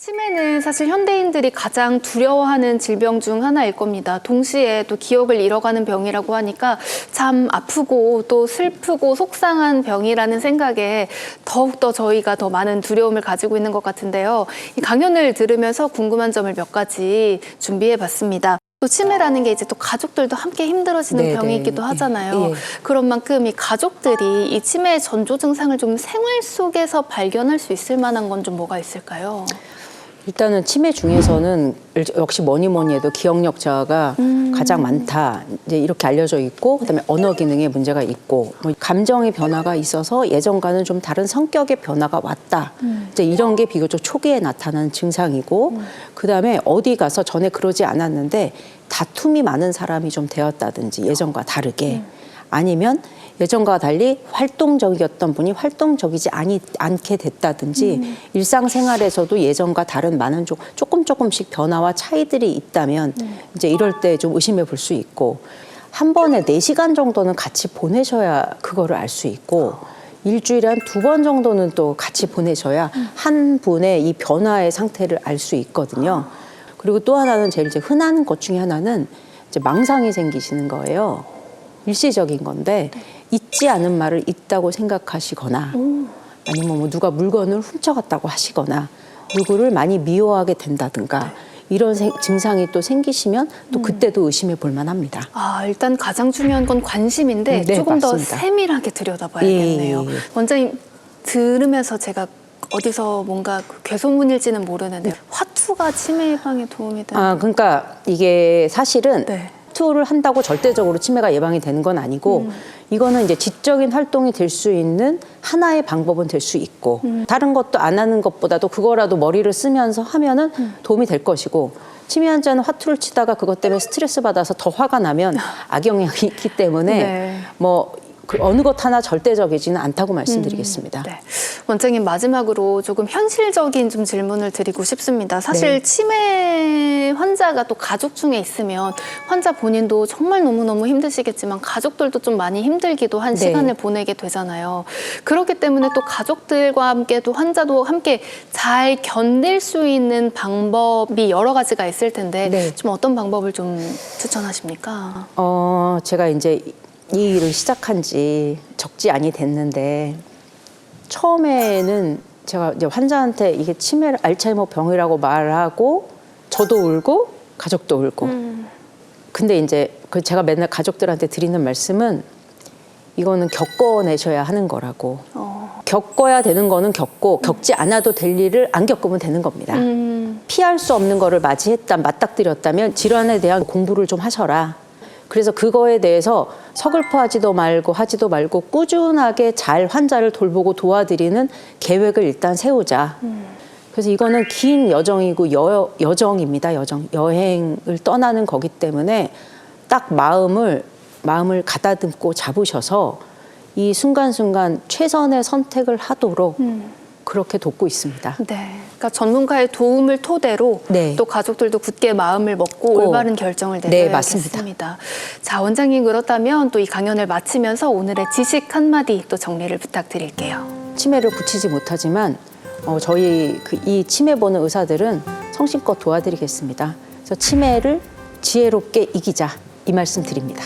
치매는 사실 현대인들이 가장 두려워하는 질병 중 하나일 겁니다. 동시에 또 기억을 잃어가는 병이라고 하니까 참 아프고 또 슬프고 속상한 병이라는 생각에 더욱더 저희가 더 많은 두려움을 가지고 있는 것 같은데요. 이 강연을 들으면서 궁금한 점을 몇 가지 준비해 봤습니다. 또 치매라는 게 이제 또 가족들도 함께 힘들어지는 네네. 병이기도 예. 하잖아요. 예. 그런 만큼 이 가족들이 이 치매 전조 증상을 좀 생활 속에서 발견할 수 있을 만한 건 좀 뭐가 있을까요? 일단은 치매 중에서는 역시 뭐니 뭐니 해도 기억력 저하가 음. 가장 많다 이제 이렇게 알려져 있고 그다음에 언어 기능에 문제가 있고 뭐 감정의 변화가 있어서 예전과는 좀 다른 성격의 변화가 왔다 음. 이제 이런 게 비교적 초기에 나타나는 증상이고 그다음에 어디 가서 전에 그러지 않았는데 다툼이 많은 사람이 좀 되었다든지 예전과 다르게 음. 아니면 예전과 달리 활동적이었던 분이 활동적이지 아니, 않게 됐다든지 음. 일상생활에서도 예전과 다른 많은 조, 조금 조금씩 변화와 차이들이 있다면 네. 이제 이럴 때 좀 의심해 볼 수 있고 한 번에 네시간 정도는 같이 보내셔야 그거를 알 수 있고 일주일에 한 두 번 정도는 또 같이 보내셔야 음. 한 분의 이 변화의 상태를 알 수 있거든요. 그리고 또 하나는 제일 이제 흔한 것 중에 하나는 이제 망상이 생기시는 거예요. 일시적인 건데 잊지 않은 말을 잊다고 생각하시거나 아니면 뭐 누가 물건을 훔쳐갔다고 하시거나 누구를 많이 미워하게 된다든가 이런 생- 증상이 또 생기시면 또 그때도 의심해 볼 만합니다. 아, 일단 가장 중요한 건 관심인데 음, 네, 조금 맞습니다. 더 세밀하게 들여다봐야겠네요. 예, 예, 예. 원장님 들으면서 제가 어디서 뭔가 그 괴소문일지는 모르는데 화투가 치매 예방에 도움이 되는 아 그러니까 이게 사실은 네. 투를 한다고 절대적으로 치매가 예방이 되는 건 아니고 음. 이거는 이제 지적인 활동이 될 수 있는 하나의 방법은 될 수 있고 음. 다른 것도 안 하는 것보다도 그거라도 머리를 쓰면서 하면은 음. 도움이 될 것이고 치매 환자는 화투를 치다가 그것 때문에 스트레스 받아서 더 화가 나면 악영향이 있기 때문에 네. 뭐 그 어느 것 하나 절대적이지는 않다고 말씀드리겠습니다. 네. 원장님 마지막으로 조금 현실적인 좀 질문을 드리고 싶습니다. 사실 네. 치매 환 자가 또 가족 중에 있으면 환자 본인도 정말 너무너무 힘드시겠지만 가족들도 좀 많이 힘들기도 한 네. 시간을 보내게 되잖아요. 그렇기 때문에 또 가족들과 함께 또 환자도 함께 잘 견딜 수 있는 방법이 여러 가지가 있을 텐데 네. 좀 어떤 방법을 좀 추천하십니까? 어, 제가 이제 이 일을 시작한 지 적지 않이 됐는데 처음에는 제가 이제 환자한테 이게 치매 알츠하이머 병이라고 말하고 저도 울고 가족도 울고. 근데 이제 그 제가 맨날 가족들한테 드리는 말씀은 이거는 겪어내셔야 하는 거라고. 어, 겪어야 되는 거는 겪고 겪지 않아도 될 일을 안 겪으면 되는 겁니다. 음, 피할 수 없는 거를 맞이했다 맞닥뜨렸다면 질환에 대한 공부를 좀 하셔라. 그래서 그거에 대해서 서글퍼하지도 말고 하지도 말고 꾸준하게 잘 환자를 돌보고 도와드리는 계획을 일단 세우자. 그래서 이거는 긴 여정이고 여, 여정입니다. 여정 여행을 떠나는 거기 때문에 딱 마음을 마음을 가다듬고 잡으셔서 이 순간순간 최선의 선택을 하도록 그렇게 돕고 있습니다. 네. 그러니까 전문가의 도움을 토대로 네. 또 가족들도 굳게 마음을 먹고 꼭. 올바른 결정을 네, 내려야겠습니다. 맞습니다. 자, 원장님 그렇다면 또 이 강연을 마치면서 오늘의 지식 한마디 또 정리를 부탁드릴게요. 치매를 고치지 못하지만 어, 저희 그 이 치매 보는 의사들은 성심껏 도와드리겠습니다. 그래서 치매를 지혜롭게 이기자 이 말씀 드립니다.